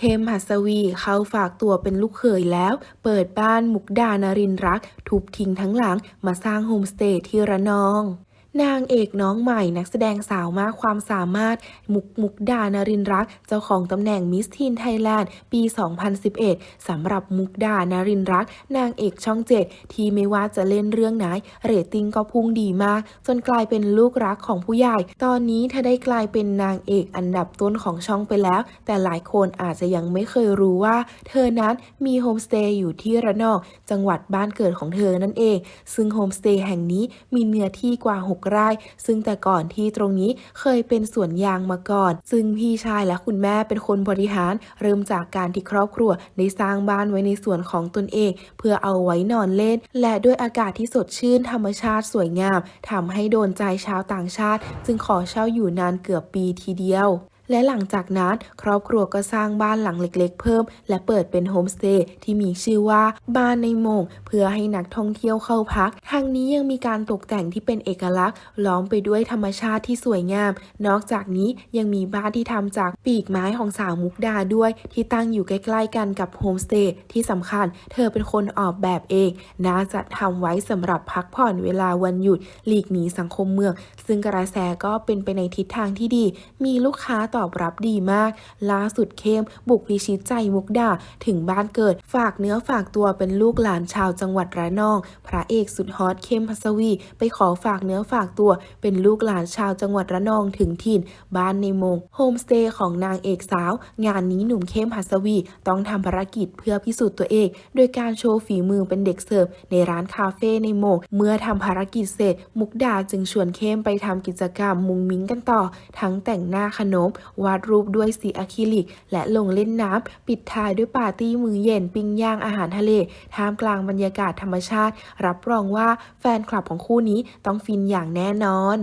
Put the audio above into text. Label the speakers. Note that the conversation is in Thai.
Speaker 1: เคมหัสวีเข้าฝากตัวเป็นลูกเขยแล้ว เปิดบ้านมุกดานรินรัก ทุบทิ้งทั้งหลังมาสร้างโฮมสเตย์ที่ระนอง นางเอกน้องใหม่นักแสดงสาวมากความสามารถ มุกมุกดานรินรัก เจ้าของตำแหน่งมิสทีนไทยแลนด์ปี 2011 สำหรับมุกดานรินร์รัก นางเอกช่องเจ็ดที่ไม่ว่าจะเล่นเรื่องไหน เรตติ้งก็พุ่งดีมาก จนกลายเป็นลูกรักของผู้ใหญ่ ตอนนี้เธอได้กลายเป็นนางเอกอันดับต้นของช่องไปแล้ว แต่หลายคนอาจจะยังไม่เคยรู้ว่า เธอนั้นมีโฮมสเตย์อยู่ที่ระนองจังหวัดบ้านเกิดของเธอนั่นเอง ซึ่งโฮมสเตย์แห่งนี้มีเนื้อที่กว่า6ไร่ ซึ่งแต่ก่อนที่ตรงนี้เคยเป็นสวนยางมาก่อน ซึ่งพี่ชายและคุณแม่เป็นคนบริหาร เริ่มจากการที่ครอบครัวได้สร้างบ้านไว้ในสวนของตนเอง เพื่อเอาไว้นอนเล่น และด้วยอากาศที่สดชื่นธรรมชาติสวยงามทำให้โดนใจชาวต่างชาติ จึงขอเช่าอยู่นานเกือบปีทีเดียว และหลังจากนั้นครอบครัวก็สร้างบ้านหลังเล็กๆ เพิ่ม และเปิดเป็นโฮมสเตย์ที่มีชื่อว่าบ้านในโมง เพื่อให้นักท่องเที่ยวเข้าพัก ทางนี้ยังมีการตกแต่งที่เป็นเอกลักษณ์ล้อมไปด้วยธรรมชาติที่สวยงาม นอกจากนี้ยังมีบ้านที่ทำจากปีกไม้ของสาวมุกดาด้วย ที่ตั้งอยู่ใกล้ๆกันกับโฮมสเตย์ที่สำคัญ เธอเป็นคนออกแบบเองน่าจะทำไว้สำหรับพักผ่อนเวลาวันหยุดหลีกหนีสังคมเมือง ซึ่งกระแสก็เป็นไปในทิศทางที่ดี มีลูกค้าตตอบรับดีมาก ล่าสุดเข้ม บุกพิชิตใจมุกดา ถึงบ้านเกิด ฝากเนื้อฝากตัวเป็นลูกหลานชาวจังหวัดระนอง พระเอกสุดฮอตเข้มพัสวี ไปขอฝากเนื้อฝากตัว เป็นลูกหลานชาวจังหวัดระนองถึงถิ่น บ้านในมงโฮมสเตย์ของนางเอกสาว งานนี้หนุ่มเข้มพัสวี ต้องทำภารกิจเพื่อพิสูจน์ตัวเอง โดยการโชว์ฝีมือเป็นเด็กเสิร์ฟในร้านคาเฟ่ในโมงเมื่อทำภารกิจเสร็จ มุกดาจึงชวนเข้มไปทำกิจกรรมมุงมิ้งกันต่อ ทั้งแต่งหน้าขนมวาดรูปด้วยสีอะคริลิก และลงเล่นน้ำปิดท้ายด้วยปาร์ตี้มือเย็นปิ้งย่างอาหารทะเล ท่ามกลางบรรยากาศธรรมชาติ รับรองว่าแฟนคลับของคู่นี้ต้องฟินอย่างแน่นอน